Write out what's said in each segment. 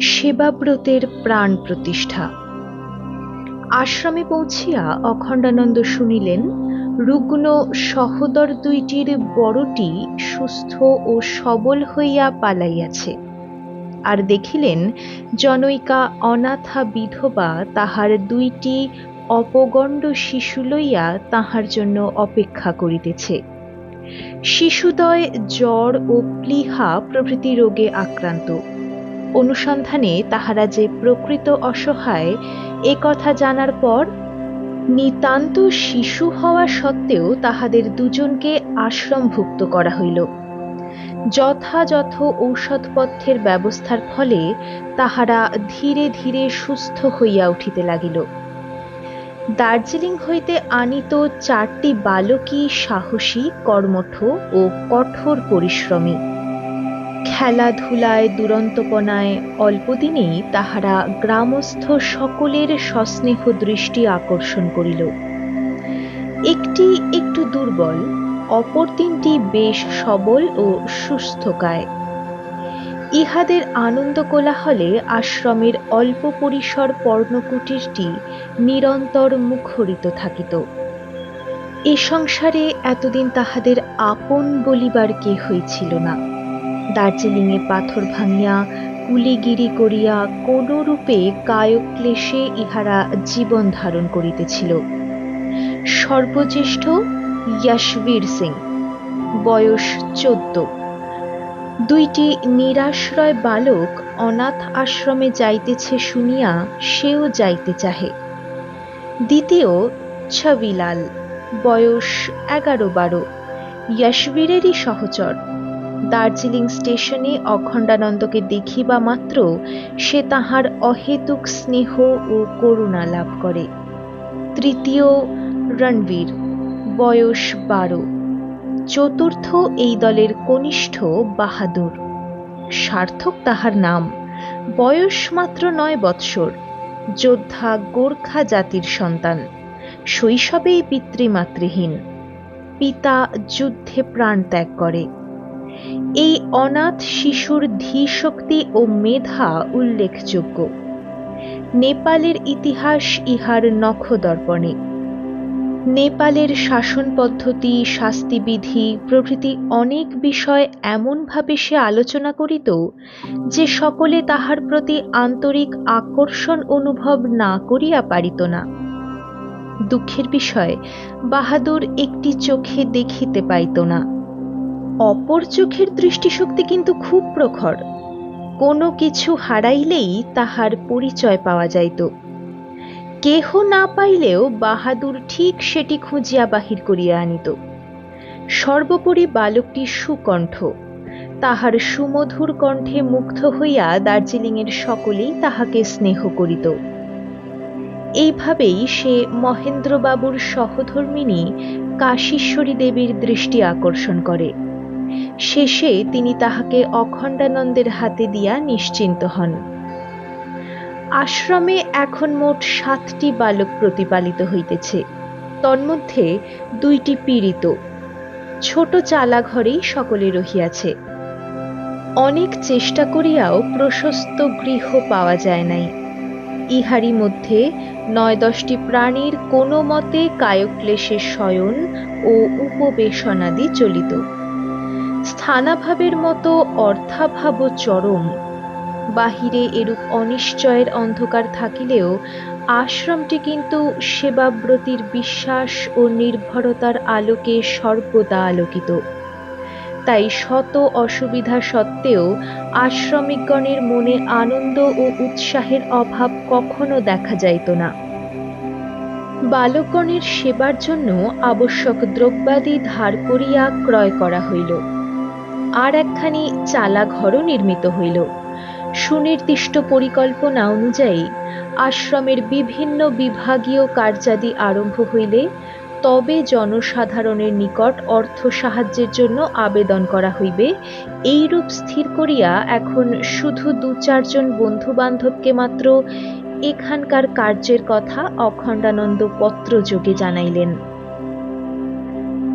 সেবাব্রতের প্রাণ প্রতিষ্ঠা। আশ্রমে পৌঁছিয়া অখণ্ডানন্দ শুনিলেন, রুগ্ন সহোদর দুইটির বড়টি সুস্থ ও সবল হইয়া পালাইয়াছে। আর দেখিলেন, জনৈকা অনাথা বিধবা তাহার দুইটি অপগণ্ড শিশু লইয়া তাহার জন্য অপেক্ষা করিতেছে। শিশুদয় জ্বর ও প্লীহা প্রভৃতি রোগে আক্রান্ত। অনুসন্ধানে তাহারা যে প্রকৃত অসহায়, এ কথা জানার পর নিতান্ত শিশু হওয়া সত্ত্বেও তাহাদের দুজনকে আশ্রমভুক্ত করা হইল। যথাযথ ঔষধপথ্যের ব্যবস্থার ফলে তাহারা ধীরে ধীরে সুস্থ হইয়া উঠিতে লাগিল। দার্জিলিং হইতে আনিত চারটি বালকই সাহসী, কর্মঠ ও কঠোর পরিশ্রমী। খেলাধুলায় দুরন্তপনায় অল্পদিনেই তাহারা গ্রামস্থ সকলের সস্নেহ দৃষ্টি আকর্ষণ করিল। একটি একটু দুর্বল, অপর তিনটি বেশ সবল ও সুস্থকায়। ইহাদের আনন্দ কোলাহলে আশ্রমের অল্প পরিসর পর্ণকুটিরটি নিরন্তর মুখরিত থাকিত। এ সংসারে এতদিন তাহাদের আপন বলিবার কে হইছিল না। দার্জিলিংয়ে পাথর ভাঙিয়া কুলিগিরি করিয়া কোন রূপে কায়ক্লেশে ইহারা জীবন ধারণ করিতেছিল। সর্বজ্যেষ্ঠ ইয়াশবীর সিং, বয়স চোদ্দ। দুইটি নিরাশ্রয় বালক অনাথ আশ্রমে যাইতেছে শুনিয়া সেও যাইতে চাহে। দ্বিতীয় ছবিলাল, বয়স এগারো বারো। ইয়াশবীরেরই সহচর। দার্জিলিং স্টেশনে অখণ্ডানন্দকে দেখিবা মাত্র সে তাহার অহেতুক স্নেহ ও করুণা লাভ করে। তৃতীয় রণবীর, বয়স বারো। চতুর্থ এই দলের কনিষ্ঠ বাহাদুর। সার্থক তাহার নাম। বয়স মাত্র নয় বৎসর। যোদ্ধা গোর্খা জাতির সন্তান। শৈশবেই পিতৃমাতৃহীন। পিতা যুদ্ধে প্রাণ ত্যাগ করে। এই অনাথ শিশুর ধীশক্তি ও মেধা উল্লেখযোগ্য। নেপালের ইতিহাস ইহার নখদর্পণে। নেপালের শাসন পদ্ধতি, শাস্তিবিধি, প্রভৃতি অনেক বিষয় এমনভাবে সে আলোচনা করিত যে সকলে তাহার প্রতি আন্তরিক আকর্ষণ অনুভব না করিয়া পারিত না। দুঃখের বিষয়, বাহাদুর একটি চোখে দেখিতে পাইত না। অপর চোখের দৃষ্টিশক্তি কিন্তু খুব প্রখর। কোনো কিছু হারাইলেই তাহার পরিচয় পাওয়া যাইত। কেহ না পাইলেও বাহাদুর ঠিক সেটি খুঁজিয়া বাহির করিয়া আনিত। সর্বোপরি বালকটি সুকণ্ঠ। তাহার সুমধুর কণ্ঠে মুগ্ধ হইয়া দার্জিলিংয়ের সকলেই তাহাকে স্নেহ করিত। এইভাবেই সে মহেন্দ্রবাবুর সহধর্মিনী কাশীশ্বরী দেবীর দৃষ্টি আকর্ষণ করে। শেষে তিনি তাহাকে অখণ্ডানন্দের হাতে দিয়া নিশ্চিন্ত হন। আশ্রমে এখন মোট সাতটি বালক প্রতিপালিত হইতেছে। তন্মধ্যে দুইটি পীড়িত। ছোট চালা ঘরেই সকলে রহিয়াছে। অনেক চেষ্টা করিয়াও প্রশস্ত গৃহ পাওয়া যায় নাই। ইহারি মধ্যে নয় দশটি প্রাণীর কোনো মতে কায়ক্লেশে শয়ন ও উপবেশনাদি চলিত। স্থানাভাবের মতো অর্থাভাব চরম। বাহিরে এরূপ অনিশ্চয়ের অন্ধকার থাকিলেও আশ্রমটি কিন্তু সেবাব্রতীর বিশ্বাস ও নির্ভরতার আলোকে সর্বদা আলোকিত। তাই শত অসুবিধা সত্ত্বেও আশ্রমিকগণের মনে আনন্দ ও উৎসাহের অভাব কখনো দেখা যাইত না। বালকগণের সেবার জন্য আবশ্যক দ্রব্যাদি ধার করিয়া ক্রয় করা হইল। আর একখানি চালা ঘরও নির্মিত হইল। সুনির্দিষ্ট পরিকল্পনা অনুযায়ী আশ্রমের বিভিন্ন বিভাগীয় কার্যাদি আরম্ভ হইলে তবে জনসাধারণের নিকট অর্থ সাহায্যের জন্য আবেদন করা হইবে। এইরূপ স্থির করিয়া এখন শুধু দু চারজন বন্ধু বান্ধবকে মাত্র এখানকার কার্যের কথা অখণ্ডানন্দ পত্রযোগে জানাইলেন।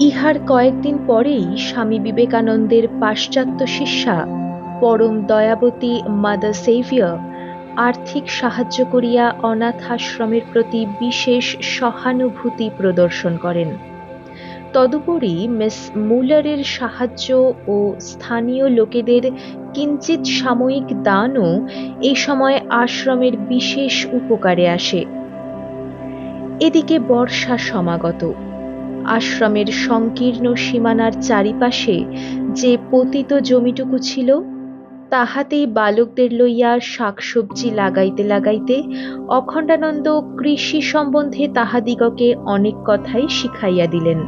ইহার কয়েকদিন পরেই স্বামী বিবেকানন্দের পাশ্চাত্য শিষ্যা, পরম দয়াবতী মাদার সেভিয়ার, আর্থিক সাহায্য করিয়া অনাথ আশ্রমের প্রতি বিশেষ সহানুভূতি প্রদর্শন করেন। তদুপরি মিস মুলারের সাহায্য ও স্থানীয় লোকেদের কিঞ্চিত সাময়িক দানও এই সময় আশ্রমের বিশেষ উপকারে আসে। এদিকে বর্ষা সমাগত। আশ্রমের সংকীর্ণ সীমানার চারিপাশে যে পতিত জমিটুকু ছিল, তাহাতেই বালকদের লইয়া শাকসবজি লাগাইতে লাগাইতে অখণ্ডানন্দ কৃষি সম্বন্ধে তাহাদিগকে অনেক কথাই শিখাইয়া দিলেন।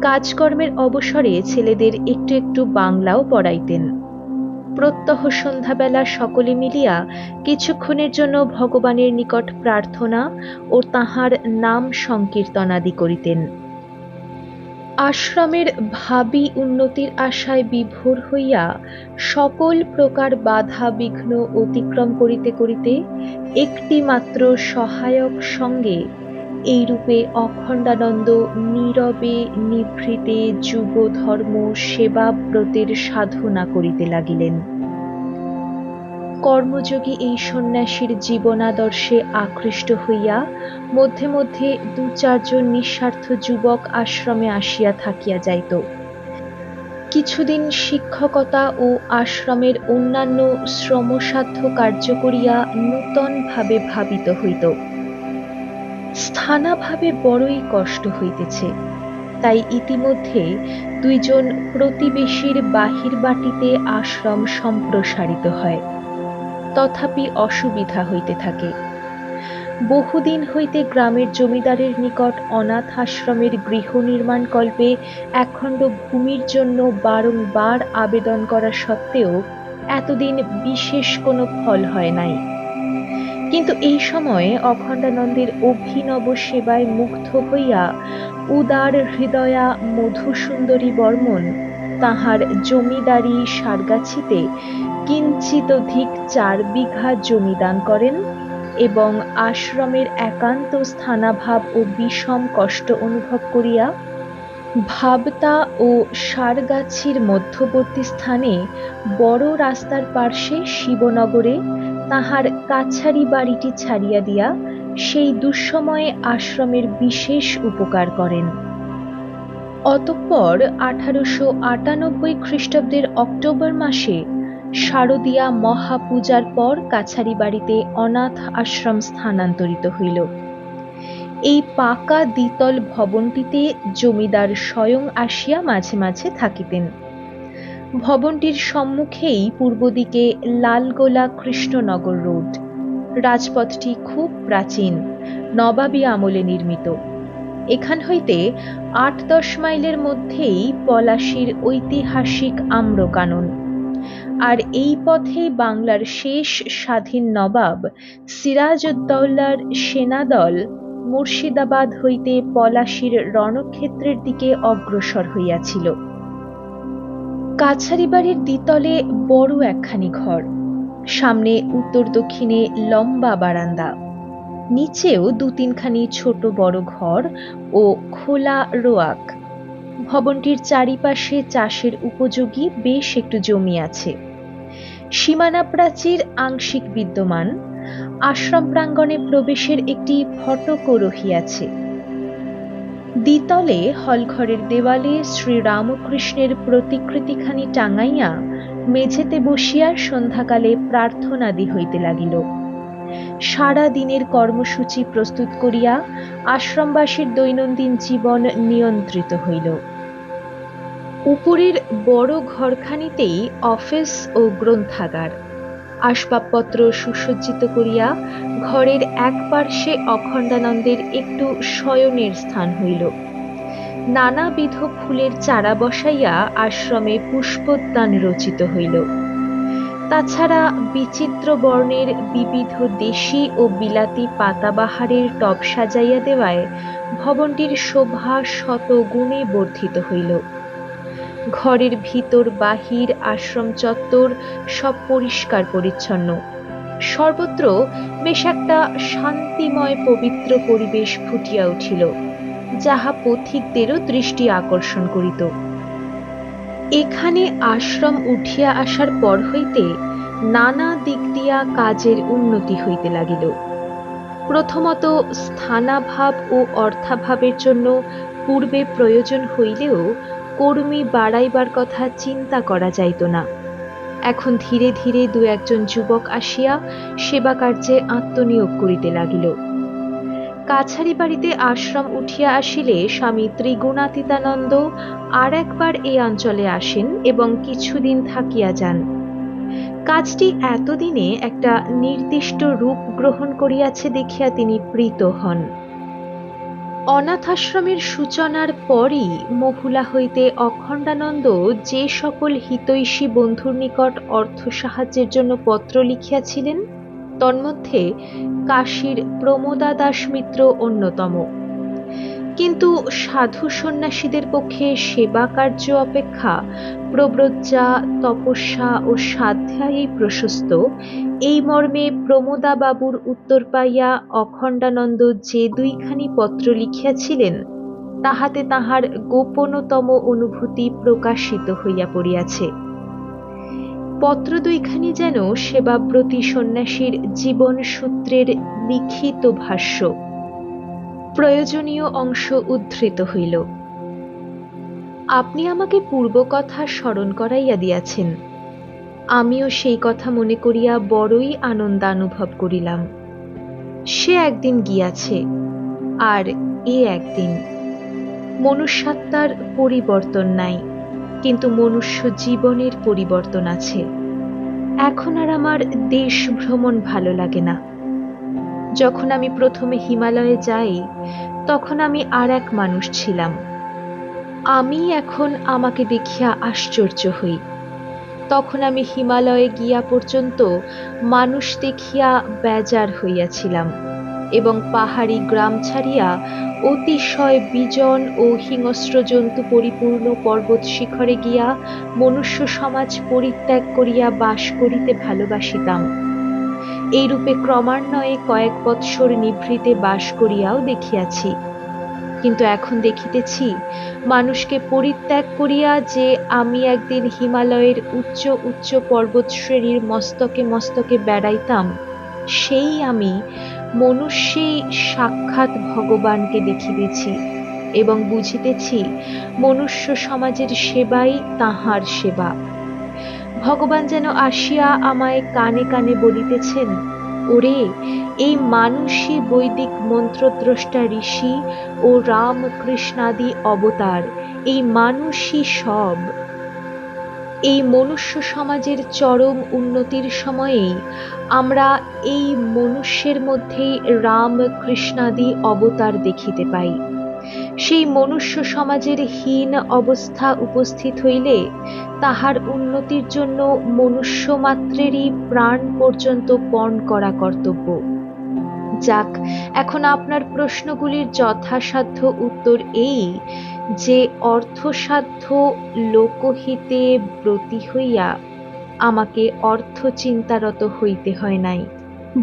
কাজকর্মের অবসরে ছেলেদের একটু একটু বাংলাও পড়াইতেন। প্রত্যহ সন্ধ্যাবেলা সকলে মিলিয়া কিছুক্ষণের জন্য ভগবানের নিকট প্রার্থনা ও তাহার নাম সংকীর্তনাদি করিতেন। আশ্রমের ভাবি উন্নতির আশায় বিভোর হইয়া সকল প্রকার বাধা বিঘ্ন অতিক্রম করিতে করিতে একটি মাত্র সহায়ক সঙ্গে এইরূপে অখণ্ডানন্দ নীরবে নিভৃতে যুগ ধর্ম সেবাব্রতের সাধনা করিতে লাগিলেন। কর্মযোগী এই সন্ন্যাসীর জীবনাদর্শে আকৃষ্ট হইয়া মধ্যে মধ্যে দু চারজন নিঃস্বার্থ যুবক আশ্রমে আসিয়া থাকিয়া যাইত। কিছুদিন শিক্ষকতা ও আশ্রমের অন্যান্য শ্রমসাধ্য কার্য করিয়া নূতনভাবে ভাবিত হইত। স্থানাভাবে বড়ই কষ্ট হইতেছে। তাই ইতিমধ্যে দুইজন প্রতিবেশীর বাহির বাটিতে আশ্রম সম্প্রসারিত হয়। তথাপি অসুবিধা হইতে থাকে। বহুদিন হইতে গ্রামের জমিদারের নিকট অনাথ আশ্রমের গৃহ নির্মাণ কল্পে একখণ্ড ভূমির জন্য বারংবার আবেদন করা সত্ত্বেও এতদিন বিশেষ কোনো ফল হয় নাই। কিন্তু এই সময়ে অখণ্ডানন্দের অভিনব সেবায় মুগ্ধ হইয়া উদার হৃদয়া মধুসুন্দরী বর্মন তাহার জমিদারি সারগাছিতে কিঞ্চিতধিক চার বিঘা জমি দান করেন এবং আশ্রমের একান্ত স্থানাভাব ও বিষম কষ্ট অনুভব করিয়া ভাবতা ও সারগাছির মধ্যবর্তী স্থানে বড় রাস্তার পার্শ্বে শিবনগরে তাহার কাছারি বাড়িটি ছাড়িয়া দিয়া সেই দুঃসময়ে আশ্রমের বিশেষ উপকার করেন। অতঃপর আঠারোশো আটানব্বই খ্রিস্টাব্দের অক্টোবর মাসে শারদীয়া মহাপূজার পর কাছারি বাড়িতে অনাথ আশ্রম স্থানান্তরিত হইল। এই পাকা দ্বিতল ভবনটিতে জমিদার স্বয়ং আসিয়া মাঝে মাঝে থাকিতেন। ভবনটির সম্মুখেই পূর্ব দিকে লালগোলা কৃষ্ণনগর রোড। রাজপথটি খুব প্রাচীন, নবাবী আমলে নির্মিত। এখান হইতে আট দশ মাইলের মধ্যেই পলাশির ঐতিহাসিক আম্রকানন। আর এই পথেই বাংলার শেষ স্বাধীন নবাব সিরাজউদ্দৌলার সেনাদল মুর্শিদাবাদ হইতে পলাশির রণক্ষেত্রের দিকে অগ্রসর হইয়াছিল। কাছারি বাড়ির দ্বিতলে বড় একখানি ঘর। সামনে উত্তর দক্ষিণে লম্বা বারান্দা। নিচেও দু তিনখানি ছোট বড় ঘর ও খোলা রোয়াক। ভবনটির চারিপাশে চাষের উপযোগী বেশ একটু জমি আছে। সীমানা প্রাচীর আংশিক বিদ্যমান। আশ্রম প্রাঙ্গণে প্রবেশের একটি ফটকও রহিয়াছে। দ্বিতলে হলঘরের দেওয়ালে শ্রীরামকৃষ্ণের প্রতিকৃতিখানি টাঙাইয়া মেঝেতে বসিয়া সন্ধ্যাকালে প্রার্থনাদি হইতে লাগিল। সারা দিনের কর্মসূচি প্রস্তুত করিয়া আশ্রমবাসীর দৈনন্দিন জীবন নিয়ন্ত্রিত হইল। উপরের বড় ঘরখানিতেই অফিস ও গ্রন্থাগার। আসবাবপত্র সুসজ্জিত করিয়া ঘরের এক পার্শ্বে অখণ্ডানন্দের একটু শয়নের স্থান হইল। নানাবিধ ফুলের চারা বসাইয়া আশ্রমে পুষ্পোদ্যান রচিত হইল। তাছাড়া বিচিত্র বর্ণের বিবিধ দেশি ও বিলাতি পাতাবাহারের টব সাজাইয়া দেওয়ায় ভবনটির শোভা শত গুণে বর্ধিত হইল। ঘরের ভিতর, বাহির, আশ্রম চত্বর সব পরিষ্কার পরিচ্ছন্ন। সর্বত্র বেশ একটা শান্তিময়, পবিত্র পরিবেশ ফুটিয়া উঠিল, যাহা পথিকদেরও দৃষ্টি আকর্ষণ করিত। এখানে আশ্রম উঠিয়া আসার পর হইতে নানা দিক দিয়া কাজের উন্নতি হইতে লাগিল। প্রথমত স্থানাভাব ও অর্থাভাবের জন্য পূর্বে প্রয়োজন হইলেও কর্মী বাড়াইবার কথা চিন্তা করা যাইত না। এখন ধীরে ধীরে দু একজন যুবক আসিয়া সেবা কার্যে আত্মনিয়োগ করিতে লাগিল। কাছারি বাড়িতে আশ্রম উঠিয়া আসিলে স্বামী ত্রিগুণাতীতানন্দ আর একবার এই অঞ্চলে আসেন এবং কিছুদিন থাকিয়া যান। কাজটি এতদিনে একটা নির্দিষ্ট রূপ গ্রহণ করিয়াছে দেখিয়া তিনি প্রীত হন। অনাথাশ্রমের সূচনার পরই মহুলা হইতে অখণ্ডানন্দ যে সকল হিতৈষী বন্ধুর নিকট অর্থ সাহায্যের জন্য পত্র লিখিয়াছিলেন, তন্মধ্যে কাশীর প্রমোদা দাস মিত্র অন্যতম। কিন্তু সাধু সন্ন্যাসীদের পক্ষে সেবা কার্য অপেক্ষা প্রব্রজ্জা তপস্যা ও সাধ্যায়ী প্রশস্ত। এই মর্মে প্রমোদা বাবুর উত্তর পাইয়া অখণ্ডানন্দ যে দুইখানি পত্র লিখিয়াছিলেন, তাহাতে তাহার গোপনতম অনুভূতি প্রকাশিত হইয়া পড়িয়াছে। পত্র দুইখানি যেন সেবাব্রতী সন্ন্যাসীর জীবন সূত্রের লিখিত ভাষ্য। প্রয়োজনীয় অংশ উদ্ধৃত হইল। আপনি আমাকে পূর্ব কথা স্মরণ করাইয়া দিয়াছেন। আমিও সেই কথা মনে করিয়া বড়ই আনন্দানুভব করিলাম। সে একদিন গিয়াছে, আর এ একদিন। মনুষ্যাত্মার পরিবর্তন নাই, কিন্তু মনুষ্য জীবনের পরিবর্তন আছে। এখন আর আমার দেশ ভ্রমণ ভালো লাগে না। যখন আমি প্রথমে হিমালয়ে যাই, তখন আমি আর এক মানুষ ছিলাম। আমি এখন আমাকে দেখিয়া আশ্চর্য হই। তখন আমি হিমালয়ে গিয়া পর্যন্ত মানুষ দেখিয়া বেজার হইয়াছিলাম এবং পাহাড়ি গ্রাম ছাড়িয়া অতিশয় বিজন ও হিংস্র জন্তু পরিপূর্ণ পর্বত শিখরে গিয়া মনুষ্য সমাজ পরিত্যাগ করিয়া বাস করিতে ভালোবাসিতাম। এইরূপে ক্রমান্বয়ে কয়েক বৎসর নিভৃতে বাস করিয়াও দেখিয়াছি। কিন্তু এখন দেখিতেছি, মানুষকে পরিত্যাগ করিয়া যে আমি একদিন হিমালয়ের উচ্চ উচ্চ পর্বত শ্রেণির মস্তকে মস্তকে বেড়াইতাম, সেই আমি মনুষ্যেই সাক্ষাৎ ভগবানকে দেখিতেছি এবং বুঝিতেছি, মনুষ্য সমাজের সেবাই তাহার সেবা। ভগবান যেন আসিয়া আমায় কানে কানে বলিতেছেন, ওরে, এই মানুষই বৈদিক মন্ত্রদ্রষ্টা ঋষি ও রামকৃষ্ণাদি অবতার, এই মানুষই সব। এই মনুষ্য সমাজের চরম উন্নতির সময়েই আমরা এই মনুষ্যের মধ্যেই রাম কৃষ্ণাদি অবতার দেখিতে পাই। সেই মনুষ্য সমাজের হীন অবস্থা উপস্থিত হইলে তাহার উন্নতির জন্য মনুষ্য মাত্রেরই প্রাণ পর্যন্ত পণ করা কর্তব্য। যাক, এখন আপনার প্রশ্নগুলির যথাসাধ্য উত্তর এই, যে অর্থসাধ্য লোকহিতে ব্রতী হইয়া আমাকে অর্থ চিন্তারত হইতে হয় নাই।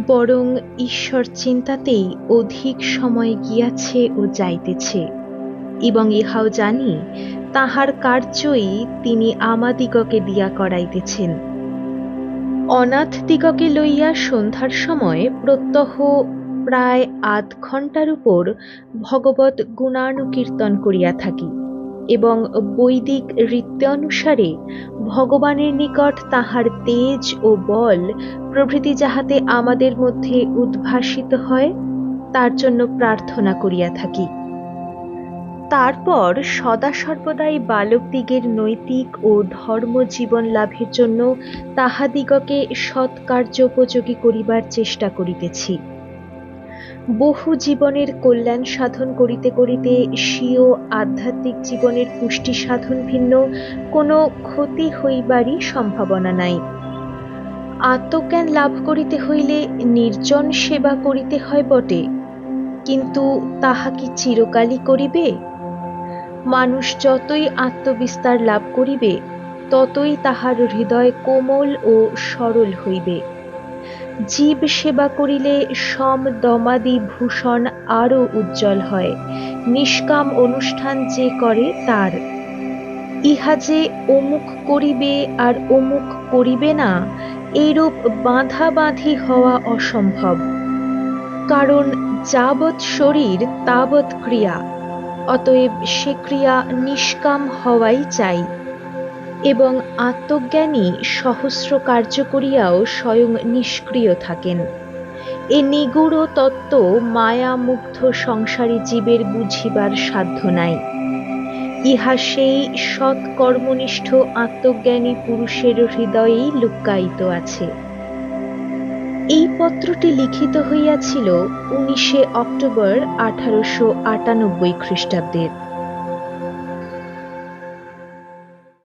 বরং ঈশ্বর চিন্তাতেই অধিক সময় গিয়াছে ও যাইতেছে। এবং ইহাও জানি, তাহার কার্যই তিনি আমাদিগকে দিয়া করাইতেছেন। অনাথ দিগকে লইয়া সন্ধ্যার সময় প্রত্যহ প্রায় আধ ঘণ্টার উপর ভগবত গুণানুকীর্তন করিয়া থাকি এবং বৈদিক রীত্যানুসারে ভগবানের নিকট তাহার তেজ ও বল প্রভৃতি যাহাতে আমাদের মধ্যে উদ্ভাসিত হয়, তার জন্য প্রার্থনা করিয়া থাকি। তারপর সদা সর্বদাই বালকদিগের নৈতিক ও ধর্ম জীবন লাভের জন্য তাহাদিগকে সৎকার্যোপযোগী করিবার চেষ্টা করিতেছি। বহু জীবনের কল্যাণ সাধন করিতে করিতে স্বীয় আধ্যাত্মিক জীবনের পুষ্টি সাধন ভিন্ন কোনো ক্ষতি হইবারই সম্ভাবনা নাই। আত্মজ্ঞান লাভ করিতে হইলে নির্জন সেবা করিতে হয় বটে, কিন্তু তাহা কি চিরকালই করিবে? মানুষ যতই আত্মবিস্তার লাভ করিবে, ততই তাহার হৃদয় কোমল ও সরল হইবে। জীব সেবা করিলে সম দমাদি ভূষণ আরও উজ্জ্বল হয়, নিষ্কাম অনুষ্ঠান যে করে তার। ইহা যে অমুক করিবে আর অমুক করিবে না, এইরূপ বাঁধা বাঁধি হওয়া অসম্ভব। কারণ যাবৎ শরীর, তাবৎ ক্রিয়া। অতএব সে ক্রিয়া নিষ্কাম হওয়াই চাই এবং আত্মজ্ঞানী সহস্র কার্য করিয়াও স্বয়ং নিষ্ক্রিয় থাকেন। এ নিগূঢ় তত্ত্ব মায়া মুগ্ধ সংসারী জীবের বুঝিবার সাধ্য নাই। ইহা সেই সৎকর্মনিষ্ঠ আত্মজ্ঞানী পুরুষের হৃদয়েই লুক্কায়িত আছে। এই পত্রটি লিখিত হইয়াছিল উনিশে অক্টোবর আঠারোশো আটানব্বই খ্রিস্টাব্দের